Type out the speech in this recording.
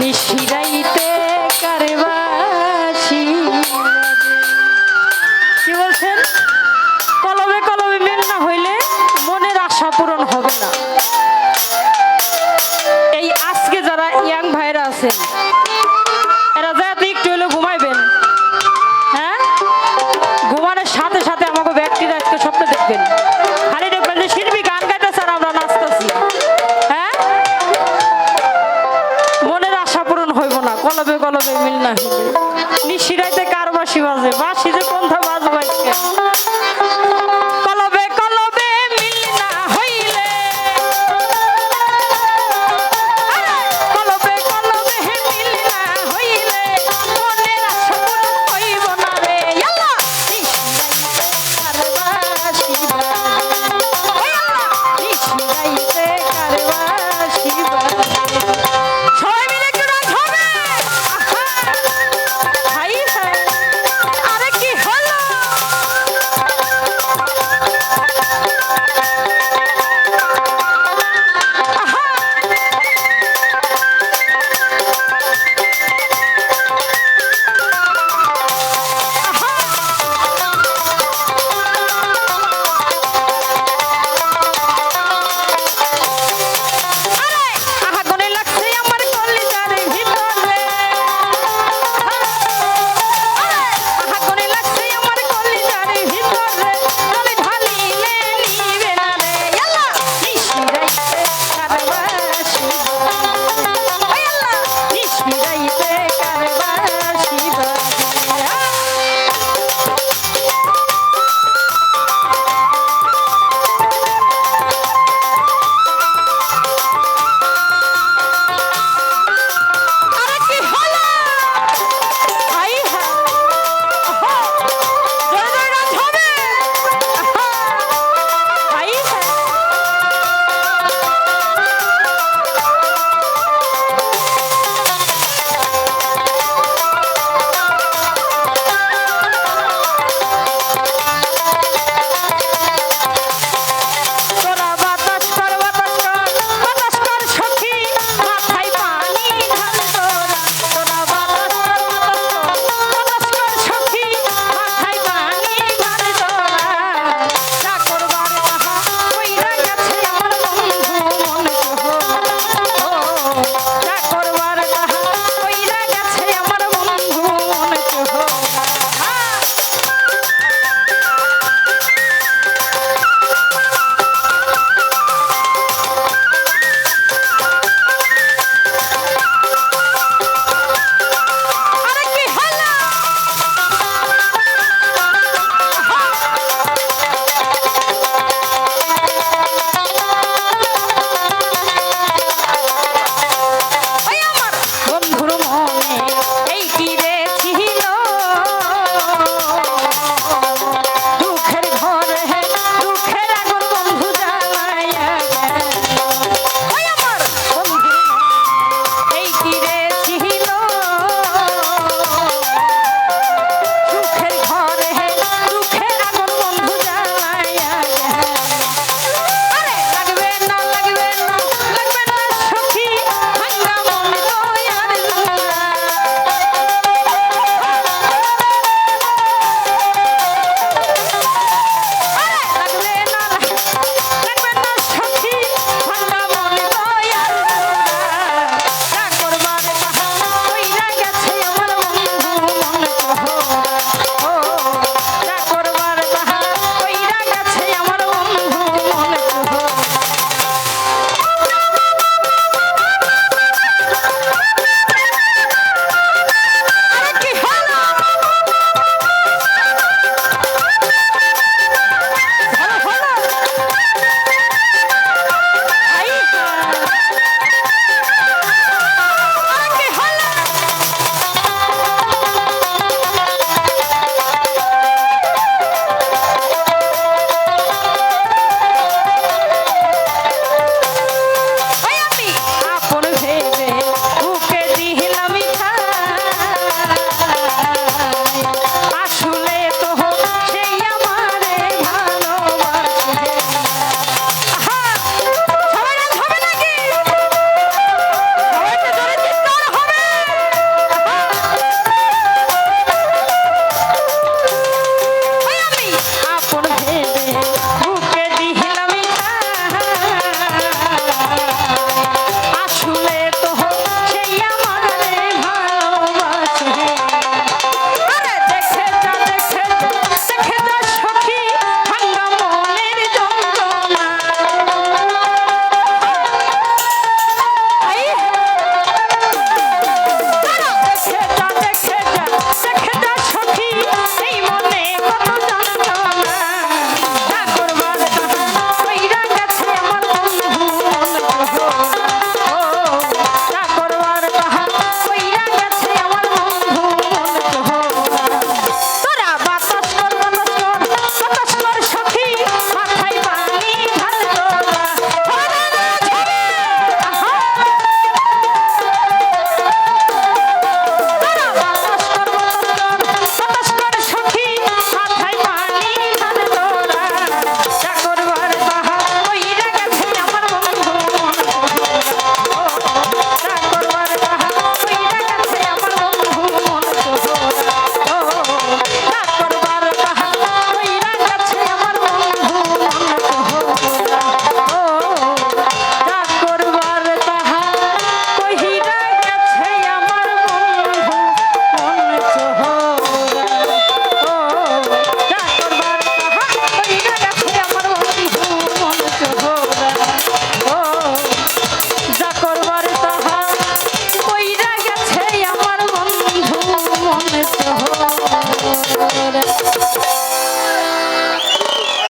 নিশিরাইতে কারবাসি কি বলছেন? কলমে কলমে মিল না হইলে মনের আশা পূরণ হবে না। এই আজকে যারা ইয়াং ভাইরা আছেন কলবে কলবে মিল না নিশিরাইতে কার বাসি বাজে বাসি যে পন্থা বাজবাইছে।